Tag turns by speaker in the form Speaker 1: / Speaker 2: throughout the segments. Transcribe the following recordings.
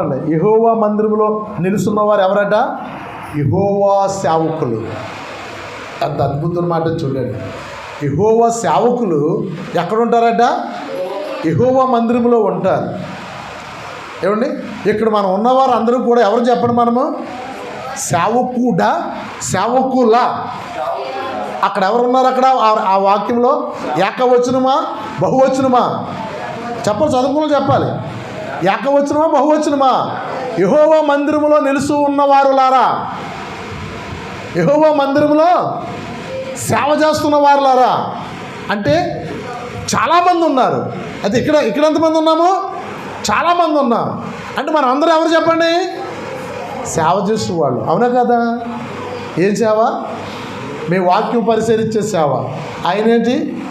Speaker 1: యహోవా మందిరంలో నిలుస్తున్న వారు ఎవరట? యహోవా సేవకులు. అంత అద్భుతం మాట చూడండి. యహోవా సేవకులు ఎక్కడ ఉంటారట యహోవా మందిరంలో ఉంటారు. ఏమండి? ఇక్కడ మనం ఉన్నవారు అందరూ కూడా ఎవరు చెప్పండి మనము? సేవకుడా? సేవకుల. అక్కడ ఎవరు ఉన్నారు అక్కడ? ఆ- ఆ వాక్యంలో ఏకవచనమా? బహువచనమా? చెప్పాలి చదువుకుని చెప్పాలి. ఏకవచనమా బహువచనమా? యహోవ మందిరములో నిలుసు ఉన్నవారులారా. యహోవ మందిరములో సేవ చేస్తున్న వారులారా. అంటే చాలామంది ఉన్నారు. అది ఇక్కడ ఇక్కడ ఎంతమంది ఉన్నాము? చాలామంది ఉన్నాం. అంటే మనం అందరూ ఎవరు చెప్పండి? సేవ చేసేవాళ్ళు అవునా కదా? ఏం సేవ? మీ వాక్యం పరిశీలించే సేవ. ఆయనేంటి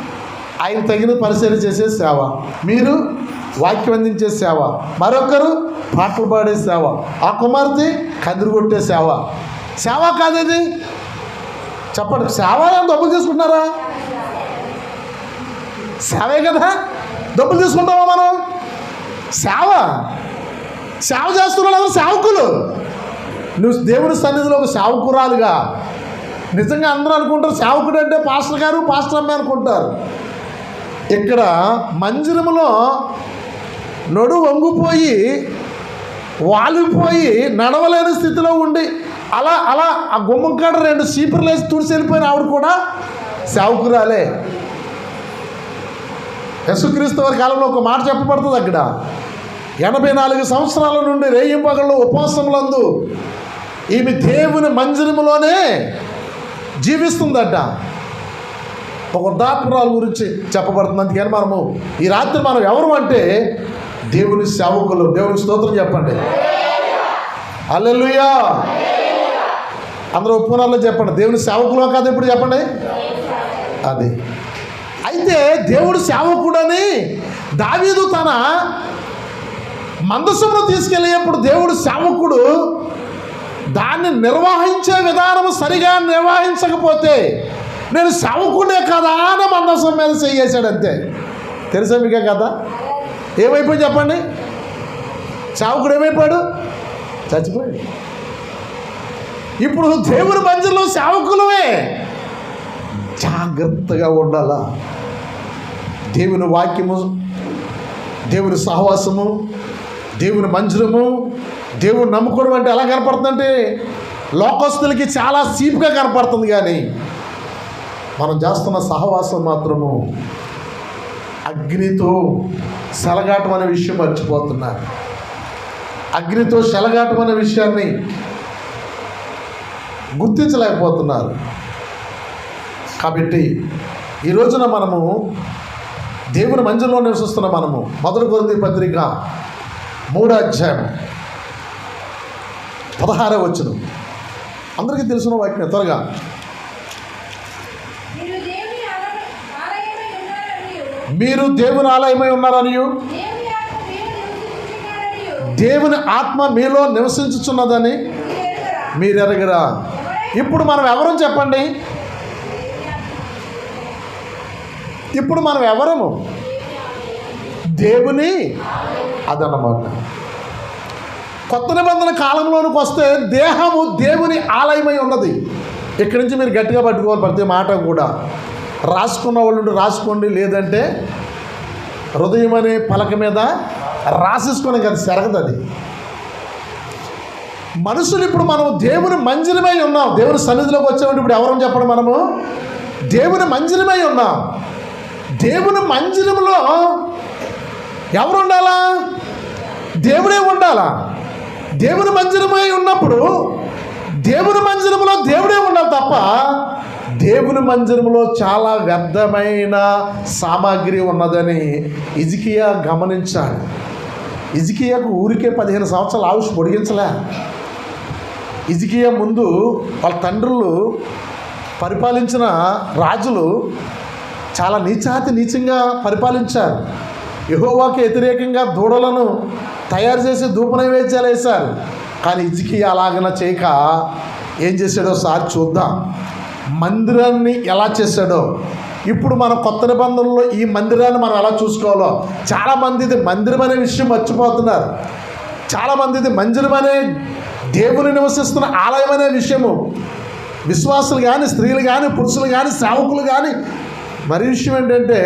Speaker 1: ఆయన తగిన పరిశీలన చేసే సేవ. మీరు వాక్యం అందించే సేవ. మరొకరు పాటలు పాడే సేవ. ఆ కుమార్తె కందురు కొట్టే సేవ. సేవ కాదేది? చెప్పండి సేవ ఏం డబ్బులు తీసుకుంటున్నారా? సేవే కదా? డబ్బులు తీసుకుంటామా మనం? సేవ. సేవ చేస్తున్నాడు అందరూ సేవకులు. నువ్వు దేవుని సన్నిధిలో ఒక సేవకురాలుగా. నిజంగా అందరూ అనుకుంటారు సేవకుడు అంటే పాస్టర్ గారు పాస్టర్ అమ్మాయి అనుకుంటారు. ఇక్కడ మందిరములో నడు వంగిపోయి వాలిపోయి నడవలేని స్థితిలో ఉండి అలా అలా ఆ గుమ్మం కాడ రెండు చీపుర్లు వేసి తుడిసి వెళ్ళిపోయిన ఆవిడ కూడా సేవకురాలే. యేసుక్రీస్తు వారి కాలంలో ఒక మాట చెప్పబడుతుంది అక్కడ. ఎనభై నాలుగు సంవత్సరాల నుండి రేయింపగళ్ళు ఉపవాసములందు ఈమె దేవుని మందిరములోనే జీవిస్తుందట. ఒక వృద్ధాపురాల గురించి చెప్పబడుతుంది. అందుకని మనము ఈ రాత్రి మనం ఎవరు అంటే దేవుని సేవకులు దేవుని స్తోత్రం చెప్పండి. అల్లెలుయా అందరూ ఒప్పుకున్నారో చెప్పండి? దేవుని సేవకులు కాదు ఇప్పుడు చెప్పండి. అది. అయితే దేవుడు సేవకుడని దావీదు తన మందసమును తీసుకెళ్ళేప్పుడు దేవుడు సేవకుడు దాన్ని నిర్వహించే విధానం సరిగా నిర్వహించకపోతే నేను సేవకుడే కదా అని మందసం మీద చేసాడు అంతే తెలుసా మీకే కదా? ఏమైపోయింది చెప్పండి? చావుకుడు ఏమైపోయాడు? చచ్చిపోయాడు. ఇప్పుడు దేవుని మధ్యలో సేవకులమే. జాగ్రత్తగా ఉండాలా? దేవుని వాక్యము దేవుని సహవాసము దేవుని మంజురము దేవుని నమ్ముకోవడం అంటే ఎలా కనపడుతుందంటే లోకస్తులకి చాలా సీప్గా కనపడుతుంది కానీ మనం చేస్తున్న సహవాసం మాత్రము అగ్నితో సెలగాటం అనే విషయం మర్చిపోతున్నారు. అగ్నితో సెలగాటం అనే విషయాన్ని గుర్తించలేకపోతున్నారు. కాబట్టి ఈ రోజున మనము దేవుని మంజంలో నివసిస్తున్న మనము మొదటి కొరింది పత్రిక మూడో అధ్యాయం పదహారో వచ్చిన అందరికీ తెలిసిన వాటిని త్వరగా
Speaker 2: మీరు దేవుని ఆలయ- ఆలయమై ఉన్నారనియు,
Speaker 1: మీరు దేవుని ఆలయమై ఉన్నారనియు?
Speaker 2: దేవుని ఆత్మ మీలో
Speaker 1: నివసించుచున్నదని
Speaker 2: మీరు ఎరుగరా?
Speaker 1: మీరు ఎరగరా ఇప్పుడు మనం ఎవరం చెప్పండి? ఇప్పుడు మనం ఎవరము? దేవుని అదన్నమాట కొత్త నిబంధన కాలంలోనికి వస్తే దేహము దేవుని ఆలయమై ఉన్నది. ఇక్కడి నుంచి మీరు గట్టిగా పట్టుకోవాలి ప్రతి మాట కూడా. రాసుకున్న వాళ్ళు రాసుకోండి లేదంటే హృదయం అనే పలక మీద రాసేసుకొని కదా జరగదు అది. మనుషులు ఇప్పుడు మనం దేవుని మంజిలమై ఉన్నాం. దేవుని సన్నిధిలోకి వచ్చామంటే ఇప్పుడు ఎవరని చెప్పడం మనము? దేవుని మంజిరమై ఉన్నాం. దేవుని మంజిలంలో ఎవరు ఉండాలా? దేవుడే ఉండాలా? దేవుని మందిరమై ఉన్నప్పుడు దేవుని మందిరంలో దేవుడే ఉండాలి తప్ప దేవుని మందిరంలో చాలా వ్యర్థమైన సామాగ్రి ఉన్నదని ఇజికియా గమనించాడు. ఇజికియాకు ఊరికే పదిహేను సంవత్సరాలు ఆయుష్ పొడిగించలే. ఇజికియా ముందు వాళ్ళ తండ్రులు పరిపాలించిన రాజులు చాలా నీచాతి నీచంగా పరిపాలించారు. యహోవాకి వ్యతిరేకంగా దూడలను తయారు చేసి ధూప నైవేద్యాలు వేశారు. కానీ ఇజికి అలాగన చేయక ఏం చేశాడో సార్ చూద్దాం. మందిరాన్ని ఎలా చేశాడో. ఇప్పుడు మన కొత్త నిబంధనలో ఈ మందిరాన్ని మనం ఎలా చూసుకోవాలో. చాలామంది ఇది మందిరం అనే విషయం మర్చిపోతున్నారు. చాలామంది ఇది మందిరం అనే దేవుని నివసిస్తున్న ఆలయం అనే విషయము. విశ్వాసులు కానీ స్త్రీలు కానీ పురుషులు కానీ సేవకులు కానీ మరి విషయం ఏంటంటే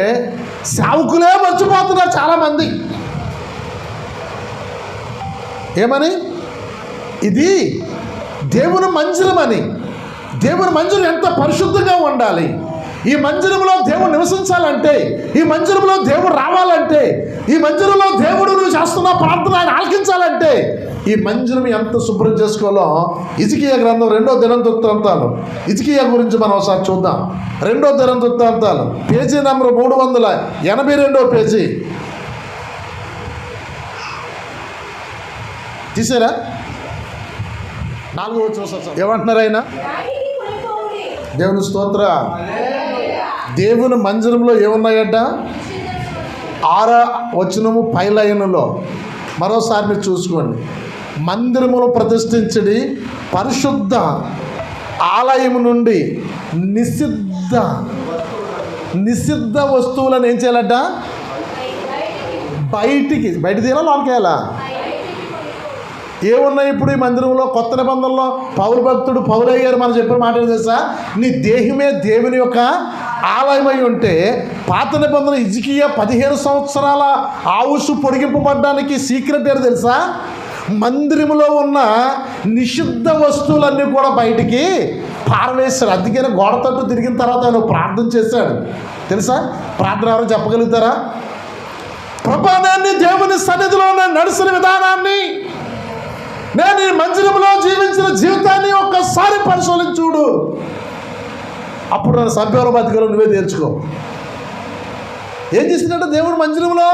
Speaker 1: సేవకులే మర్చిపోతున్నారు చాలామంది ఏమని? ఇది దేవుని మందిరం అని దేవుని మందిరం ఎంత పరిశుద్ధంగా ఉండాలి. ఈ మందిరంలో దేవుడు నివసించాలంటే ఈ మందిరంలో దేవుడు రావాలంటే ఈ మందిరంలో దేవుడు నువ్వు చేస్తున్న ప్రార్థన ఆయన ఆలకించాలంటే ఈ మందిరం ఎంత శుభ్రం చేసుకోవాలో ఇజికియ గ్రంథం రెండో దినం వృత్తాంతాలు. ఇజికియ గురించి మనం ఒకసారి చూద్దాం. రెండో దినం వృత్తాంతాలు. పేజీ నెంబర్ మూడు వందల ఎనభై రెండో పేజీ. తీసారా? నాలుగో చూసాం ఏమంటున్నారు ఆయన? దేవుని స్తోత్ర. దేవుని మందిరంలో ఏమున్నాయట? ఆర వచనము పైలయనులో మరోసారి మీరు చూసుకోండి. మందిరములు ప్రతిష్ఠించడి పరిశుద్ధ ఆలయము నుండి నిషిద్ధ నిషిద్ధ వస్తువులను ఏం చేయాలట? బయటికి. బయట తీయాలా లోపలికేయాలా ఏమున్నాయి ఇప్పుడు ఈ మందిరంలో కొత్త నిబంధనలో పౌరు భక్తుడు పౌరయ్య గారు మనం చెప్పిన మాట తెలుసా? నీ దేహమే దేవుని యొక్క ఆలయమై ఉంటే పాత నిబంధన ఇజికియ పదిహేను సంవత్సరాల ఆవుసు పొడిగింపబడడానికి సీక్రెట్ ఏంటి తెలుసా? మందిరంలో ఉన్న నిషిద్ధ వస్తువులన్నీ కూడా బయటికి పారవేశాడు అందుకని గోడ తట్టు తిరిగిన తర్వాత ఆయన ప్రార్థన చేశాడు. తెలుసా? ప్రార్థన ఎవరు చెప్పగలుగుతారా? ప్రపంచాన్ని దేవుని సన్నిధిలో నడిచిన విధానాన్ని నేను ఈ మందిరంలో జీవించిన జీవితాన్ని ఒక్కసారి పరిశీలించి చూడు. అప్పుడు నన్ను సభ్యుల బతికలో నువ్వే తేల్చుకో ఏం చేసినట్ట దేవుడు మందిరంలో?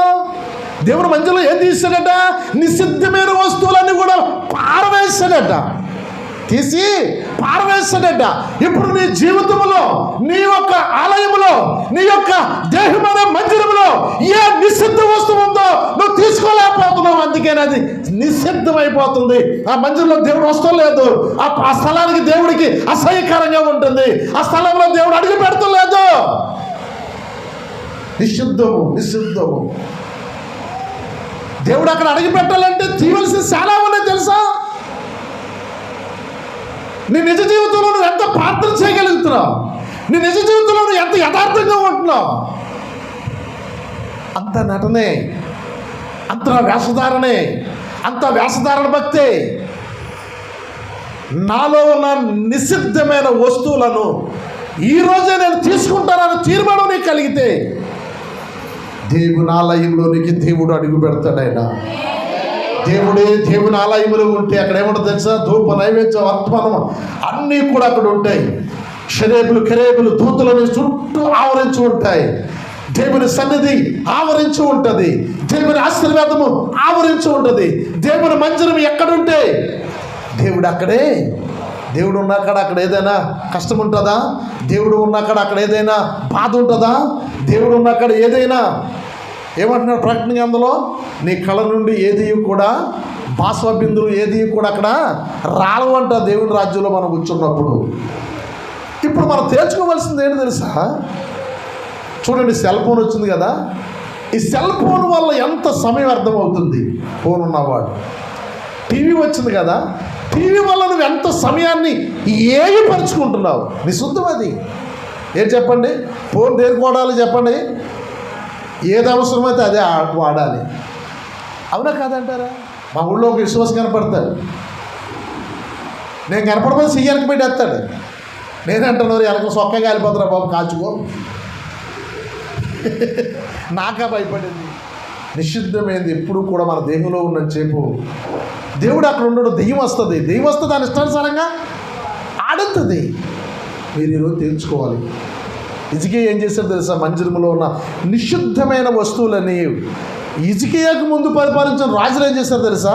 Speaker 1: దేవుడు మందిరంలో ఏం తీసినట్ట నిషిద్ధమైన వస్తువులన్నీ కూడా పారవేసినట్ట తీసి పారవేశాడట. ఇప్పుడు నీ జీవితంలో నీ యొక్క ఆలయంలో నీ యొక్క దేహమైన మందిరంలో ఏ నిశ్శబ్ద వస్తువు ఉందో నువ్వు తీసుకోలేకపోతున్నావు. అందుకని అది నిశ్శబ్దమైపోతుంది ఆ మందిరంలో దేవుడు వస్తూ లేదు. ఆ స్థలానికి దేవుడికి అసహ్యకరంగా ఉంటుంది. ఆ స్థలంలో దేవుడు అడుగు పెడతలేదు. నిశ్శబ్దము నిశ్శబ్దము దేవుడు అక్కడ అడిగి పెట్టాలంటే తీయవలసిన చాలా ఉన్నాయి తెలుసా నీ నిజ జీవితంలో నువ్వు ఎంత ప్రార్థన చేయగలుగుతున్నావు? నీ నిజ జీవితంలో నువ్వు ఎంత యథార్థంగా ఉంటున్నావు? అంత నటనే అంత వేషధారణే అంత వేషధారణ భక్తే నాలో ఉన్న నిషిద్ధమైన వస్తువులను ఈరోజే నేను తీసుకుంటానని తీర్మానం నీకు కలిగితే దేవుని ఆలయంలోనికి దేవుడు అడుగు పెడతాడైనా దేవుడే దేవుని ఆలయములు ఉంటే అక్కడ ఏముంటుంది తెలుసా? ధూప నైవేద్యం వర్తమానం అన్నీ కూడా అక్కడ ఉంటాయి. షరేబులు కెరేబులు దూతలను చుట్టూ ఆవరించి ఉంటాయి. దేవుని సన్నిధి ఆవరించి ఉంటుంది. దేవుని ఆశీర్వాదము ఆవరించి ఉంటుంది. దేవుని మందిరం ఎక్కడుంటే దేవుడు అక్కడే. దేవుడు ఉన్నక్కడ అక్కడ ఏదైనా కష్టం ఉంటుందా? దేవుడు ఉన్నక్కడ అక్కడ ఏదైనా బాధ ఉంటుందా? దేవుడు ఉన్నక్కడ ఏదైనా ఏమంటున్నాడు ప్రకటన అందులో? నీ కళ నుండి ఏది కూడా బాస్వ బిందులు ఏది కూడా అక్కడ రాలవంట దేవుని రాజ్యంలో మనం కూర్చున్నప్పుడు. ఇప్పుడు మనం తేల్చుకోవాల్సింది ఏంటి తెలుసా? చూడండి సెల్ ఫోన్ వచ్చింది కదా. ఈ సెల్ ఫోన్ వల్ల ఎంత సమయం అర్థమవుతుంది? ఫోన్ ఉన్నవాడు. టీవీ వచ్చింది కదా. టీవీ వల్ల నువ్వు ఎంత సమయాన్ని ఏమి పరుచుకుంటున్నావు నీ శుద్ధం అది. ఏం చెప్పండి? ఫోన్ దేనికి వాడాలి చెప్పండి. ఏది అవసరమైతే అదే వాడాలి. అవునా కాదంటారా? మా ఊళ్ళో ఒక విశ్వాసం కనపడతాడు. నేను కనపడబోతే సీఎన్కి పెట్టేస్తాడు నేనంటున్నారు వెనక సొక్క కాలిపోతున్నా బాబు కాచుకో నాకా భయపడింది. నిషిద్ధమైంది ఎప్పుడు కూడా మన దేహంలో ఉన్న చేపు. దేవుడు అక్కడ ఉండడు దెయ్యం వస్తుంది. దెయ్యం వస్తే దాని ఇష్టానుసారంగా ఆడుతుంది. మీరు ఈరోజు తెలుసుకోవాలి. ఇజికే ఏం చేశారు తెలుసా? మంజరిములో ఉన్న నిషిద్ధమైన వస్తువులని ఇజికేయకు ముందు పరిపాలించిన రాజులు ఏం చేశారు తెలుసా?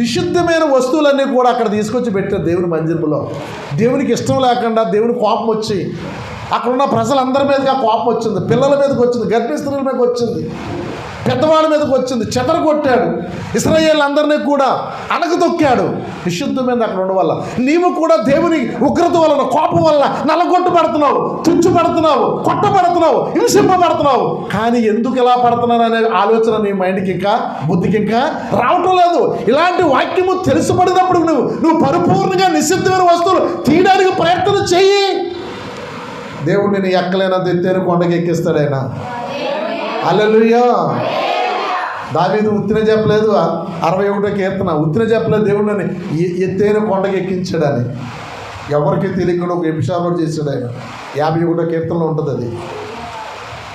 Speaker 1: నిషిద్ధమైన వస్తువులన్నీ కూడా అక్కడ తీసుకొచ్చి పెట్టారు దేవుని మందిరంలో దేవునికి ఇష్టం లేకుండా దేవుని కోపం వచ్చి అక్కడ ఉన్న ప్రజలందరి మీదకి ఆ కోపం వచ్చింది పిల్లల మీదకి వచ్చింది గర్భిణీ స్త్రీల మీదకి వచ్చింది. పెద్దవాళ్ళ మీదకి వచ్చింది చెదరగొట్టాడు. ఇస్రాయేల్ అందరినీ కూడా అణగదొక్కాడు. నిషిద్ధమైంది అక్కడ ఉండడం వల్ల. నీవు కూడా దేవుని ఉగ్రత వలన కోపం వల్ల నల్లగొట్ట పడుతున్నావు నలగొట్టబడుతున్నావు తుంచుపడుతున్నావు కొట్టబడుతున్నావు హింసింపబడుతున్నావు కానీ ఎందుకు ఎలా పడుతున్నాను అనే ఆలోచన నీ మైండ్కి ఇంకా బుద్ధికి ఇంకా రావటం లేదు. ఇలాంటి వాక్యము తెలుసుపడినప్పుడు నువ్వు నువ్వు పరిపూర్ణంగా నిషిద్ధమైన వస్తువులు తీయడానికి ప్రయత్నం చెయ్యి. దేవుడు నేను ఎక్కలేనంత ఎత్తేను కొండకి ఎక్కిస్తాడైనా అల్లెలుయ్యా దావీదు ఉత్తిన చెప్పలేదు. అరవై ఒకటో కీర్తన. ఉత్తిన చెప్పలేదు దేవుడిని. ఎత్తైన కొండకి ఎక్కించాడని. ఎవరికి తెలియకుండా ఒక ఎపిషాలో చేశాడు ఆయన. యాభై ఒకటో కీర్తనలో ఉంటుంది అది.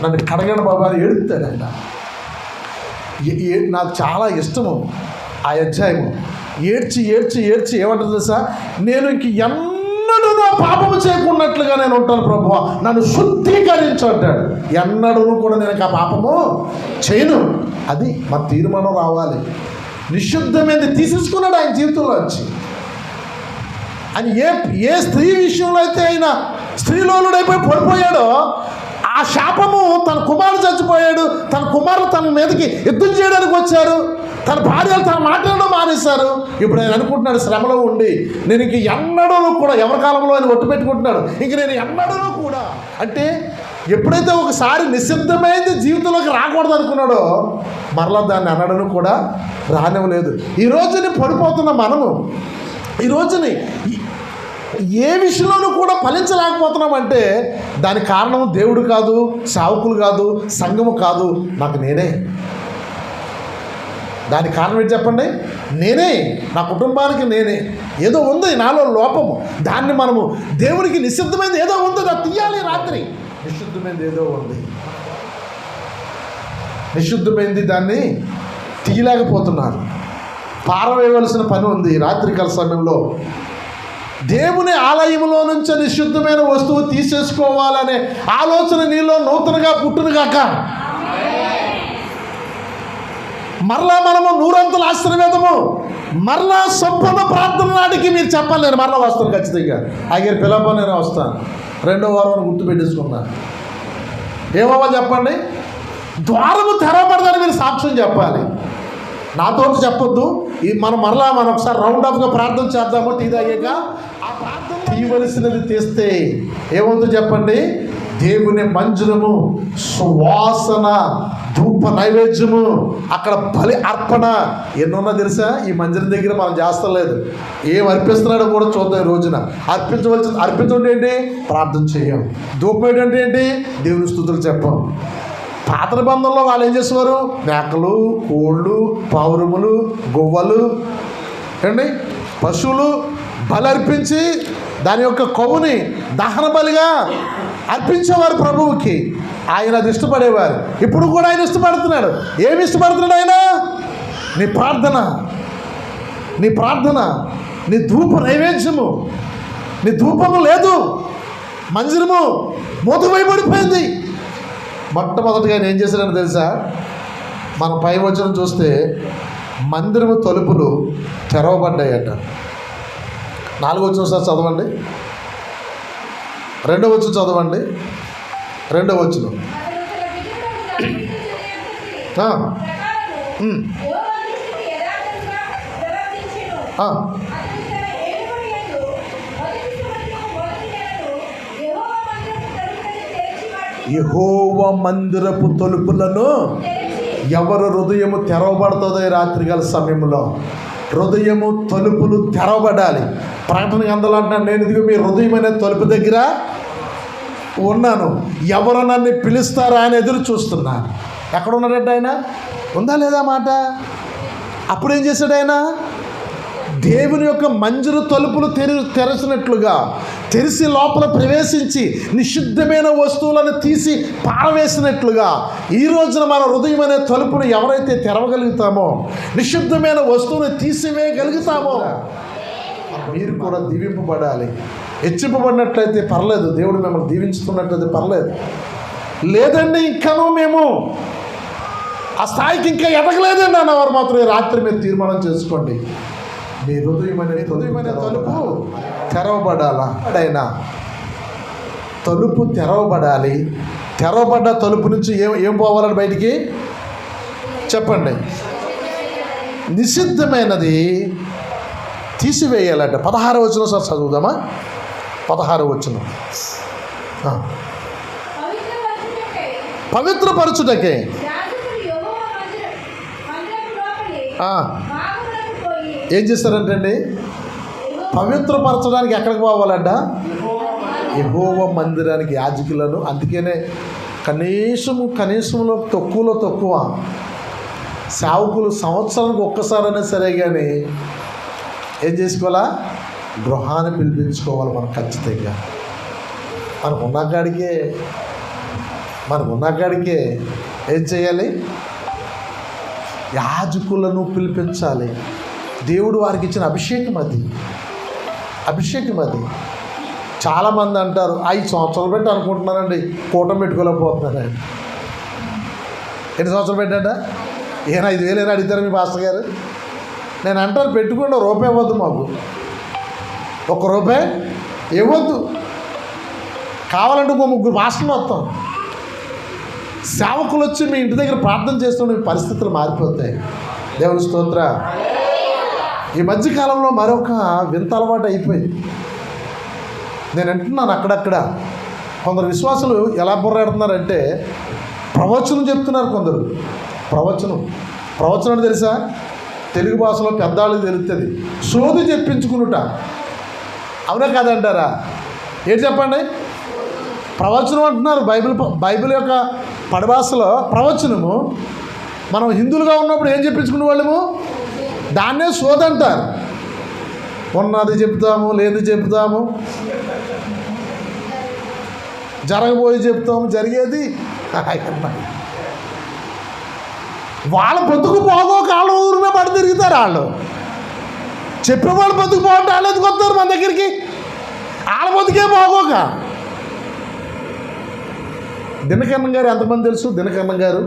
Speaker 1: నన్ను కడగడు బాబా అని ఏడుస్తాడు ఆయన. నాకు చాలా ఇష్టము ఆ అధ్యాయము. ఏడ్చి ఏడ్చి ఏడ్చి ఏమంటుంది తెలుసా? నేను ఇంక ఎన్నడూ నా పాపము చేయకున్నట్లుగా నేను ఉంటాను ప్రభు నన్ను శుద్ధీకరించు అంటాడు. ఎన్నడూ కూడా నేను ఆ పాపము చేయను. అది మా తీర్మానం రావాలి. నిశుద్ధమైనది తీసేసుకున్నాడు ఆయన జీవితంలో వచ్చి అని ఏ ఏ స్త్రీ విషయంలో అయితే ఆయన స్త్రీలోనుడైపోయి పడిపోయాడో ఆ శాపము తన కుమారుడు చచ్చిపోయాడు. తన కుమారుడు తన మీదకి యుద్ధం చేయడానికి వచ్చారు. తన భార్యలు తన మాట్లాడడం మానేశారు. ఇప్పుడు నేను అనుకుంటున్నాడు శ్రమలో ఉండి నేను ఇంక ఎన్నడూ కూడా ఎవరి కాలంలో ఆయన ఒట్టు పెట్టుకుంటున్నాడు? ఇంక నేను ఎన్నడూ కూడా అంటే ఎప్పుడైతే ఒకసారి నిశ్శబ్దమైంది జీవితంలోకి రాకూడదు అనుకున్నాడో మరలా దాన్ని అనడను కూడా రానివ్వలేదు. ఈ రోజుని పడిపోతున్న మనము ఈ రోజుని ఏ విషయంలోనూ కూడా ఫలించలేకపోతున్నామంటే దానికి కారణం దేవుడు కాదు సావుకులు కాదు సంఘము కాదు నాకు నేనే. దానికి కారణం ఏంటి చెప్పండి? నేనే నా కుటుంబానికి నేనే. ఏదో ఉంది నాలో లోపము. దాన్ని మనము దేవునికి నిశ్శబ్దమైనది ఏదో ఉంది అది తీయాలి రాత్రి. నిశ్శబ్దమైనది ఏదో ఉంది. నిశుద్ధమైంది దాన్ని తీయలేకపోతున్నారు. పారవేయవలసిన పని ఉంది. రాత్రికాల సమయంలో దేవుని ఆలయంలో నుంచి నిశుద్ధమైన వస్తువు తీసేసుకోవాలనే ఆలోచన నీలో నూతనగా పుట్టునుగాక. మరలా మనము నూరంతుల ఆశీర్వేదము మరలా సంపూర్ణ ప్రార్థన నాటికి మీరు చెప్పాలి నేను మరలా వస్తాను ఖచ్చితంగా. ఆగిరి పిలవ నేను వస్తాను రెండో వారం గుర్తు పెట్టేసుకున్నాను ఏమవ్వ చెప్పండి? ద్వారము తెరవబడదని మీరు సాక్ష్యం చెప్పాలి. నాతో చెప్పొద్దు. ఇది మనం మరలా మనం ఒకసారి రౌండ్ ఆఫ్గా ప్రార్థన చేద్దాము టీ తాగాక. ఆ ప్రార్థన తీయవలసినది తీస్తే ఏముందో చెప్పండి? దేవుని మంజులము సువాసన ధూప నైవేద్యము అక్కడ బలి అర్పణ. ఎన్నున్నా తెలుసా? ఈ మంజరం దగ్గర మనం చేస్తలేదు ఏం అర్పిస్తున్నాడో కూడా చూద్దాం ఈ రోజున. అర్పించవలసిన అర్పించడం ఏంటి? ప్రార్థన చేయం. ధూపం ఏంటంటే ఏంటి? దేవుని స్థుతులు చెప్పం. పాత నిబంధనలో వాళ్ళు ఏం చేసేవారు? మేకలు కోళ్ళు పౌరుములు గువ్వలు ఏండి పశువులు బలర్పించి దాని యొక్క కొవ్వుని దహన బలిగా అర్పించేవారు ప్రభువుకి. ఆయన అది ఇష్టపడేవారు. ఇప్పుడు కూడా ఆయన ఇష్టపడుతున్నాడు. ఏమి ఇష్టపడుతున్నాడు ఆయన? నీ ప్రార్థన. నీ ప్రార్థన. నీ ధూప నైవేద్యము. నీ ధూపము లేదు. మందిరము మూతమైపడిపోయింది మొట్టమొదటిగా ఆయన ఏం చేశాడని తెలుసా? మన పై వచనం చూస్తే మందిరము తలుపులు తెరవబడ్డాయట. నాలుగో వచ్చిన సార్ చదవండి. రెండో వచ్చిన చదవండి. రెండో వచ్చిన ఆ,
Speaker 2: యహోవ మందిరపు తలుపులను
Speaker 1: ఎవరు హృదయము తెరవబడుతుందో ఈ రాత్రికాల సమయంలో. హృదయము తలుపులు తెరవబడాలి. ప్రకటన గంధలు అంటున్నాను నేను ఇదిగో మీ హృదయం అనే తలుపు దగ్గర ఉన్నాను. ఎవరు నన్ను పిలుస్తారా అని ఎదురు చూస్తున్నాను. ఎక్కడ ఉన్నాడంటే ఆయన? ఉందా లేదా మాట? అప్పుడు ఏం చేశాడు ఆయన? దేవుని యొక్క మంజురు తలుపులు తెరి తెరచినట్లుగా తెరిచి లోపల ప్రవేశించి నిషిద్ధమైన వస్తువులను తీసి పారవేసినట్లుగా ఈ రోజున మన హృదయం అనే తలుపును ఎవరైతే తెరవగలుగుతామో నిషిద్ధమైన వస్తువును తీసివేయగలుగుతామో మీరు కూడా దీవింపబడాలి. హెచ్చింపబడినట్లయితే పర్లేదు దేవుడు మిమ్మల్ని దీవించుతున్నట్లయితే పర్లేదు. లేదండి ఇంకనూ మేము ఆ స్థాయికి ఇంకా ఎదగలేదండి అన్నవారు మాత్రం రాత్రి మీరు తీర్మానం చేసుకోండి. మీ హృదయం అనే హృదయం అనే తలుపు. తెరవబడాలా? అయినా తలుపు తెరవబడాలి. తెరవబడ్డ తలుపు నుంచి ఏం ఏం పోవాలని బయటికి? చెప్పండి. నిషిద్ధమైనది తీసివేయాలంట. పదహారు వచ్చిన సార్ చదువుదామా? పదహారు వచ్చిన
Speaker 2: పవిత్రపరచుటకై.
Speaker 1: ఏం చేస్తారంటే అండి పవిత్రపరచడానికి ఎక్కడికి పోవాలంట? ఎహోవ మందిరానికి యాజకులను. అందుకనే కనీసము కనీసంలో తక్కువలో తక్కువ సేవకులు సంవత్సరానికి ఒక్కసారైనా సరే కానీ ఏం చేసుకోవాలా? గృహాన్ని పిలిపించుకోవాలి మనం ఖచ్చితంగా. మనకు ఉన్నకాడికే మనం మనకు ఏం చేయాలి? యాజకులను పిలిపించాలి. దేవుడు వారికి ఇచ్చిన అభిషేకం అది. అభిషేకం అది. చాలామంది అంటారు ఐదు సంవత్సరాలు పెట్టి అనుకుంటున్నానండి కూటమి పెట్టుకోలేకపోతున్నానండి ఎన్ని సంవత్సరాలు పెట్టాడా? ఏమైనా ఐదు వేలు అయినా అడుగుతారు మీ పాస్టర్ గారు? నేను అంటాను పెట్టుకోండి రూపాయి ఇవ్వద్దు మాకు. ఒక్క రూపాయి ఇవ్వద్దు. కావాలంటే ఇంకో ముగ్గురు పాస్టర్లు వస్తాం. సేవకులు వచ్చి మీ ఇంటి దగ్గర ప్రార్థన చేస్తున్న పరిస్థితులు మారిపోతాయి. దేవుని స్తోత్ర. ఈ మధ్యకాలంలో మరొక వింత అలవాటు అయిపోయింది. నేను అంటున్నాను అక్కడక్కడ. కొందరు విశ్వాసులు ఎలా బుర్రాడుతున్నారంటే ప్రవచనం చెప్తున్నారు కొందరు. ప్రవచనం. ప్రవచనం తెలుసా? తెలుగు భాషలో పెద్దవాళ్ళు తెలుస్తుంది సోది చెప్పించుకునుట. అవునా కాదంటారా ఏంటి చెప్పండి? ప్రవచనం అంటున్నారు. బైబిల్ బైబిల్ యొక్క పడభాషలో ప్రవచనము. మనం హిందువులుగా ఉన్నప్పుడు ఏం చెప్పించుకునే వాళ్ళము దాన్నే సోదంటారు ఉన్నది చెప్తాము లేదు చెప్తాము. జరగబోయి చెప్తాము జరిగేది వాళ్ళ బతుకు పోగో కాళ్ళు ఊరిన పడి తిరుగుతారు వాళ్ళు. చెప్పేవాళ్ళు బతుకు పోవటం వాళ్ళు ఎందుకు వస్తారు మన దగ్గరికి. వాళ్ళ బతుకే పోగోక. దినకరణం గారు ఎంతమంది తెలుసు? దినకరణం గారు.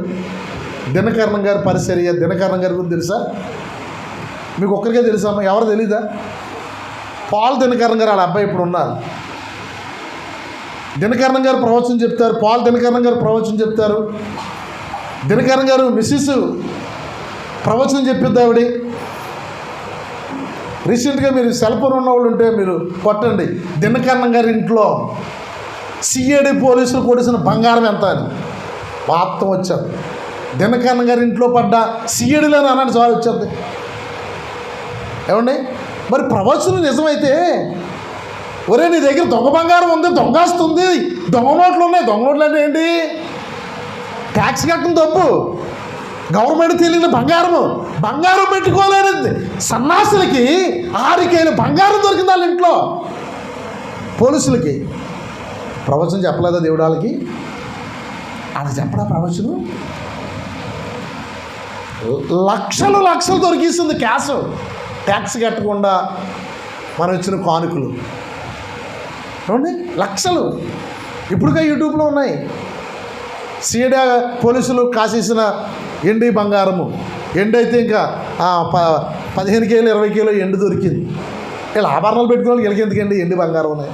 Speaker 1: దినకరణం గారు పరిచర్య దినకరణం గారి గురించి తెలుసా? మీకు ఒక్కరికే తెలుసామా ఎవరు తెలీదా? పాల్ దినకరణం గారు వాళ్ళ అబ్బాయి ఇప్పుడు ఉన్నారు. దినకరణం గారు ప్రవచనం చెప్తారు పాల్ దినకరణం గారు ప్రవచనం చెప్తారు. దినకరణం గారు మిస్సెస్ ప్రవచనం చెప్పిద్ది ఆవిడ. రీసెంట్గా మీరు సెల్ ఫోన్ ఉన్న వాళ్ళు ఉంటే మీరు కొట్టండి. దినకరణం గారి ఇంట్లో సిఐడి పోలీసులు కొడిసిన బంగారం ఎంత అని. వార్తం వచ్చారు దినకరణం గారి ఇంట్లో పడ్డ సిఐడిలోనే అన్నాడు చాలు వచ్చేది. ఏమండి? మరి ప్రవచనం నిజమైతే ఒరే నీ దగ్గర దొంగ బంగారం ఉంది దొంగ వస్తుంది దొంగ నోట్లు ఉన్నాయి. దొంగ నోట్లు అంటే ఏంటి? ట్యాక్స్ కట్టడం తప్పు. గవర్నమెంట్ తెలియని బంగారము. బంగారం పెట్టుకోలేని సన్నాసులకి ఆరికైన బంగారం దొరికింది వాళ్ళ ఇంట్లో. పోలీసులకి. ప్రవచనం చెప్పలేదా దేవుడాలకి అది చెప్పడా ప్రవచనం? లక్షలు లక్షలు దొరికిస్తుంది క్యాష్. ట్యాక్స్ కట్టకుండా మనం ఇచ్చిన కానుకలు. ఏమండి? లక్షలు. ఇప్పుడుగా యూట్యూబ్లో ఉన్నాయి. సీడా పోలీసులు కాసేసిన ఎండి బంగారము. ఎండు అయితే ఇంకా ప పదిహేను కేలు ఇరవై కేలు ఎండు దొరికింది. వీళ్ళు ఆభరణాలు పెట్టుకోవాలి వీళ్ళకి ఎందుకండి ఎండి బంగారం ఉన్నాయి?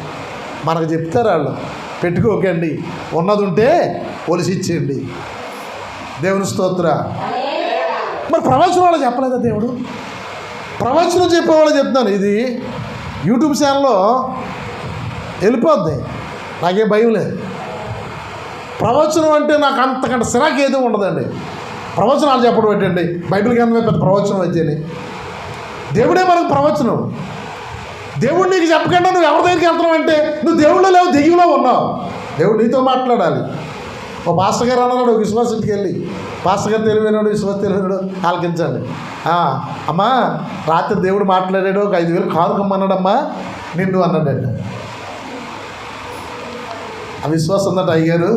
Speaker 1: మనకు చెప్తారు వాళ్ళు. పెట్టుకోకండి. ఉన్నది ఉంటే పోలీసు ఇచ్చేయండి. దేవుని స్తోత్ర. మరి ప్రవచనం వాళ్ళు చెప్పలేదా దేవుడు? ప్రవచనం చెప్పేవాళ్ళు చెప్తున్నాను. ఇది యూట్యూబ్ ఛానల్లో వెళ్ళిపోద్ది. నాకేం భయం లేదు. ప్రవచనం అంటే నాకు అంతకంటే సిరాకు ఏదో ఉండదండి. ప్రవచనాలు చెప్పడం ఏంటండి? బైబిల్ గ్రంథమే పెద్ద ప్రవచనం వచ్చేది దేవుడే మనకు ప్రవచనం. దేవుడు నీకు చెప్పకుండా నువ్వు ఎవరి దగ్గరికి వెళ్తున్నావు అంటే నువ్వు దేవుళ్ళు లేవు దెయ్యంలో ఉన్నావు. దేవుడు నీతో మాట్లాడాలి. ఓ పాస్టర్ గారు అన్నాడు విశ్వాస్ విశ్వాస ఇంటికి వెళ్ళి పాస్టర్ గారు తెలివైనాడు విశ్వాస తెలివైనాడు ఆలకించండి. అమ్మా రాత్రి దేవుడు మాట్లాడాడు ఒక ఐదు వేలు కానుకమ్మన్నాడమ్మా నిన్ను అన్నాడండి ఆ విశ్వాసం ఉందట అయ్యారు.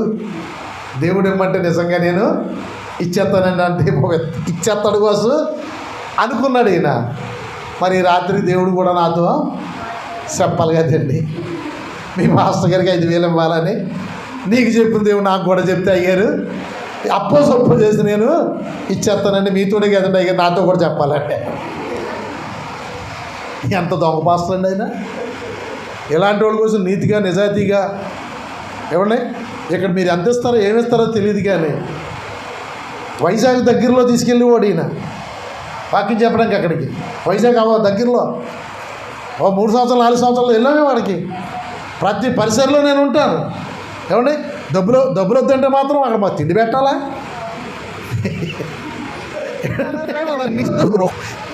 Speaker 1: దేవుడు ఇమ్మంటే నిజంగా నేను ఇచ్చేస్తానండి అంటే ఒక ఇచ్చేస్తాడు కోసం అనుకున్నాడు ఈయన. మరి రాత్రి దేవుడు కూడా నాతో చెప్పాలి కదండి. మీ మాస్టర్ గారికి ఐదు వేలు ఇవ్వాలని నీకు చెప్పిన దేవుడు నాకు కూడా చెప్తే అయ్యారు. అప్పో సొప్పు చేసి నేను ఇచ్చేస్తానండి మీతోనే కదండి అయ్యారు నాతో కూడా చెప్పాలంటే. ఎంత దొంగ పాస్టర్ ఆయన. ఇలాంటి వాళ్ళ కోసం నీతిగా నిజాయితీగా ఏమండి ఇక్కడ మీరు ఎంత ఇస్తారో ఏమి ఇస్తారో తెలియదు కానీ వైజాగ్ దగ్గరలో తీసుకెళ్ళి వాడు ఈయన. వాకింగ్ చెప్పడానికి అక్కడికి. వైజాగ్ అవ దగ్గరలో. ఓ మూడు సంవత్సరాలు నాలుగు సంవత్సరాలు వెళ్ళామే వాడికి. ప్రతి పరిసరలో నేను ఉంటాను. ఏమండి? డబ్బులు డబ్బులు వద్దంటే మాత్రం అక్కడ మా తిండి పెట్టాలా?